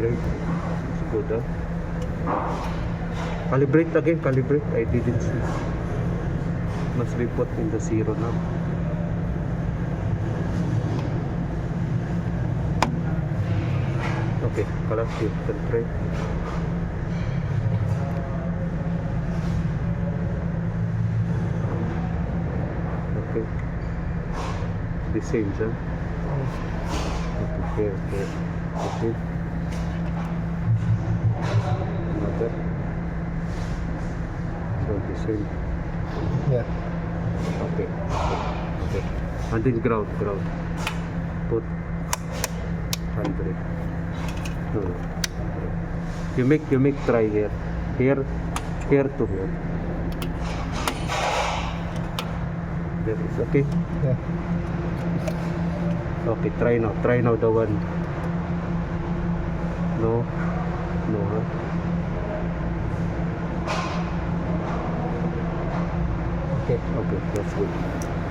Calibrate. It's good, huh? Calibrate again, calibrate. I didn't see. Must be put in the zero now. Okay, collect you calibrate. Okay. The same, sir. Okay, here, here. Okay. Another. So the same. Yeah. Okay. Okay. Then ground, ground. Put hundred. No, no. You make you make try here. Here, here to here. There is okay. Yeah. Okay, try now. Try now the one. No. No, huh? Okay. Okay, that's good.